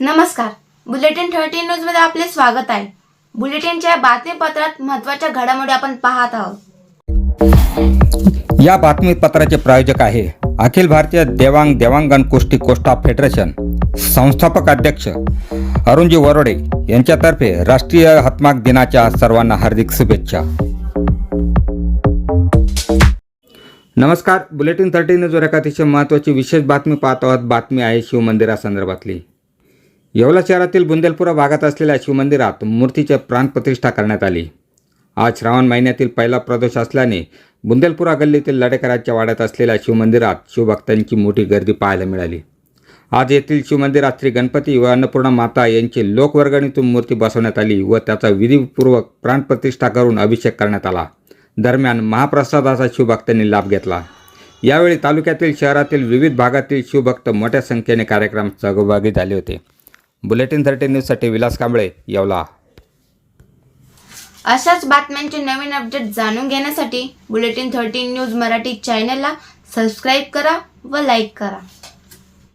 नमस्कार. Bulletin thirty न्यूजमध्ये आपले स्वागत आहे. बुलेटिनच्या बातमीपत्रात महत्त्वाच्या घडामोडी आपण पाहत आहोत. या बातमीपत्राचे प्रायोजक आहे अखिल भारतीय देवांग देवांगण कुस्ती कोष्टा फेडरेशन संस्थापक अध्यक्ष अरुणजी वरोडे यांच्यातर्फे राष्ट्रीय हातमाग दिनाच्या सर्वांना हार्दिक शुभेच्छा. नमस्कार. बुलेटिन थर्टी न्यूजवर एक अतिशय महत्त्वाची विशेष बातमी पाहत आहोत. बातमी आहे शिवमंदिरासंदर्भातली. येवला शहरातील बुंदेलपुरा भागात असलेल्या शिवमंदिरात मूर्तीचे प्राणप्रतिष्ठा करण्यात आली. आज श्रावण महिन्यातील पहिला प्रदोष असल्याने बुंदेलपुरा गल्लीतील लडेकरांच्या वाड्यात असलेल्या शिवमंदिरात शिवभक्तांची मोठी गर्दी पाहायला मिळाली. आज येथील शिवमंदिरात श्री गणपती व अन्नपूर्णा माता यांची लोकवर्गणीतून मूर्ती बसवण्यात आली व त्याचा विधीपूर्वक प्राणप्रतिष्ठा करून अभिषेक करण्यात आला. दरम्यान महाप्रसादाचा शिवभक्तांनी लाभ घेतला. यावेळी तालुक्यातील शहरातील विविध भागातील शिवभक्त मोठ्या संख्येने कार्यक्रमात सहभागी झाले होते. बुलेटिन थर्टी न्यूजसाठी विलास कांबळे येवला. अशाच बातम्यांचे नवीन अपडेट जाणून घेण्यासाठी बुलेटिन थर्टी न्यूज मराठी चॅनलला सबस्क्राईब करा व लाईक करा.